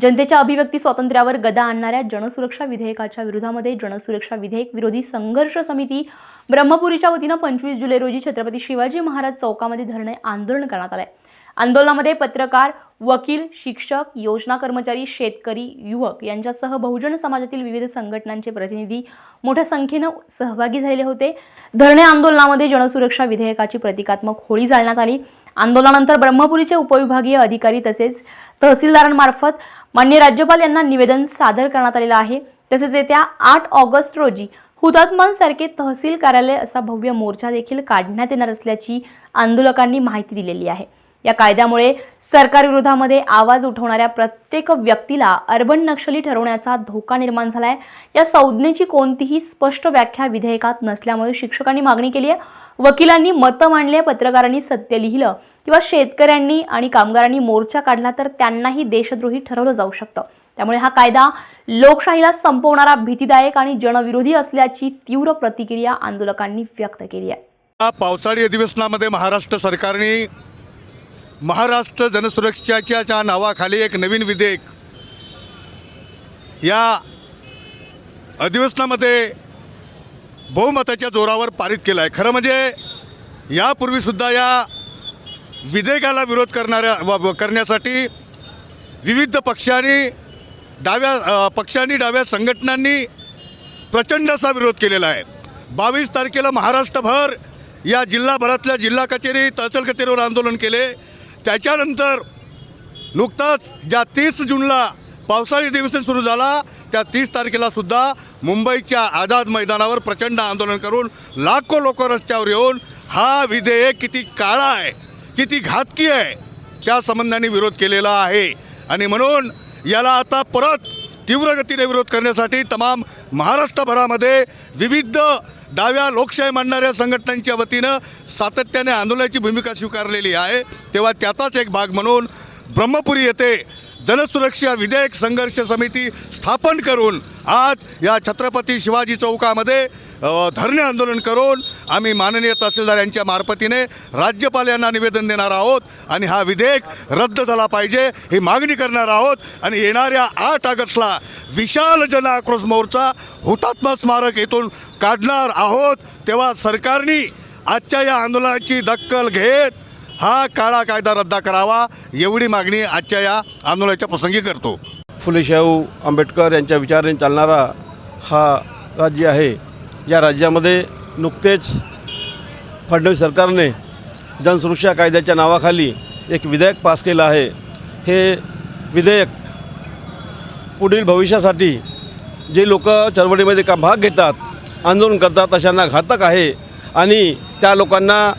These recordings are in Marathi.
जनतेच्या अभिव्यक्ती स्वातंत्र्यावर गदा आणणाऱ्या जनसुरक्षा विधेयकाच्या विरोधामध्ये जनसुरक्षा विधेयक विरोधी संघर्ष समिती ब्रह्मपुरीच्या वतीनं पंचवीस जुलै रोजी छत्रपती शिवाजी महाराज चौकामध्ये धरणे आंदोलन करण्यात आलंय. आंदोलनामध्ये पत्रकार वकील शिक्षक योजना कर्मचारी शेतकरी युवक यांच्यासह बहुजन समाजातील विविध संघटनांचे प्रतिनिधी मोठ्या संख्येनं सहभागी झालेले होते. धरणे आंदोलनामध्ये जनसुरक्षा विधेयकाची प्रतिकात्मक होळी जाळण्यात आली. आंदोलनानंतर ब्रह्मपुरीचे उपविभागीय अधिकारी तसेच तहसीलदारांमार्फत मान्य राज्यपाल यांना निवेदन सादर करण्यात आलेलं आहे. तसेच येत्या आठ ऑगस्ट रोजी हुतात्मांसारखे तहसील कार्यालय असा भव्य मोर्चा देखील काढण्यात येणार असल्याची आंदोलकांनी माहिती दिलेली आहे. या कायद्यामुळे सरकार विरोधामध्ये आवाज उठवणाऱ्या प्रत्येक व्यक्तीला अर्बन नक्षली ठरवण्याचा धोका निर्माण झालाय. या संज्ञेची कोणतीही स्पष्ट व्याख्या विधेयकात नसल्यामुळे शिक्षकांनी मागणी केली आहे. वकिलांनी मतं मांडले पत्रकारांनी सत्य लिहिलं किंवा शेतकऱ्यांनी आणि कामगारांनी मोर्चा काढला तर त्यांनाही देशद्रोही ठरवलं जाऊ शकतं. त्यामुळे हा कायदा लोकशाहीला संपवणारा भीतीदायक आणि जनविरोधी असल्याची तीव्र प्रतिक्रिया आंदोलकांनी व्यक्त केली आहे. पावसाळी अधिवेशनामध्ये महाराष्ट्र सरकारने महाराष्ट्र जनसुरक्षाच्या नावाखाली एक नवीन विधेयक या अधिवेशनामध्ये बहुमताच्या जोरावर पारित केलं आहे खरं म्हणजे यापूर्वीसुद्धा या विधेयकाला विरोध करणाऱ्या व- करण्यासाठी विविध पक्षांनी डाव्या पक्षांनी डाव्या संघटनांनी प्रचंड असा विरोध केलेला आहे. बावीस तारखेला महाराष्ट्रभर या जिल्हाभरातल्या जिल्हा कचेरी तहसील कचेरीवर आंदोलन केले. त्याच्यानंतर नुकताच ज्या तीस जूनला पावसाळी अधिवेशन सुरू झाला त्या तीस तारखेला सुद्धा मुंबईच्या आझाद मैदानावर प्रचंड आंदोलन करून लाखो लोक रस्त्यावर येऊन हा विधेयक किती काळा आहे किती घातकी आहे त्या संबंधाने विरोध केलेला आहे. आणि म्हणून याला आता परत तीव्र गतीने विरोध करण्यासाठी तमाम महाराष्ट्रभरामध्ये विविध डाव्या लोकशाही मांडणाऱ्या संघटनांच्या वतीनं सातत्याने आंदोलनाची भूमिका स्वीकारलेली आहे. तेव्हा त्याचाच एक भाग म्हणून ब्रह्मपुरी येथे जनसुरक्षा विधेयक संघर्ष समिती स्थापन करून आज या छत्रपती शिवाजी चौकामध्ये धरणे आंदोलन करून आम्ही माननीय तहसीलदार यांच्या मार्फतीने राज्यपाल यांना निवेदन देणार आहोत आणि हा विधेयक रद्द झाला पाहिजे ही मागणी करणार आहोत. आणि येणाऱ्या आठ ऑगस्टला विशाल जन आक्रोश मोर्चा हुतात्मा स्मारक येथून काढणार आहोत. तेव्हा सरकारने आजच्या या आंदोलनाची दखल घेत हा काळा कायदा रद्द करावा एवढी मागणी आजच्या या आंदोलनाच्या प्रसंगी करतो. फुले शाहू आंबेडकर यांच्या विचाराने चालणारा हा राज्य आहे. या राज्यामध्ये नुकतेच फडणवीस सरकारने जनसुरक्षा कायद्याच्या नावाखाली एक विधेयक पास केलं आहे. हे विधेयक पुढील भविष्यासाठी जे लोक चळवळीमध्ये का भाग घेतात आंदोलन करतात अशांना घातक आहे आणि त्या लोकांना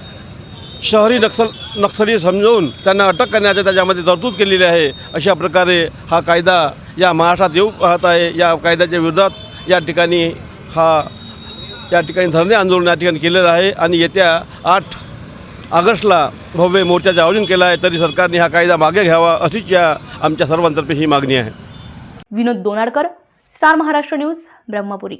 शहरी नक्सल नक्सली समजवून त्यांना अटक करण्याचे त्याच्यामध्ये तरतूद केलेली आहे. अशा प्रकारे हा कायदा या महाराष्ट्रात येऊ पाहत आहे. या कायद्याच्या विरोधात या ठिकाणी हा या ठिकाणी धरणे आंदोलन या ठिकाणी केलेलं आहे आणि येत्या आठ ऑगस्टला भव्य मोर्चाचे आयोजन केलं आहे तरी सरकारने हा कायदा मागे घ्यावा अशीच या आमच्या सर्वांतर्फे ही मागणी आहे. Vinod Donadkar star Maharashtra news Brahmapuri.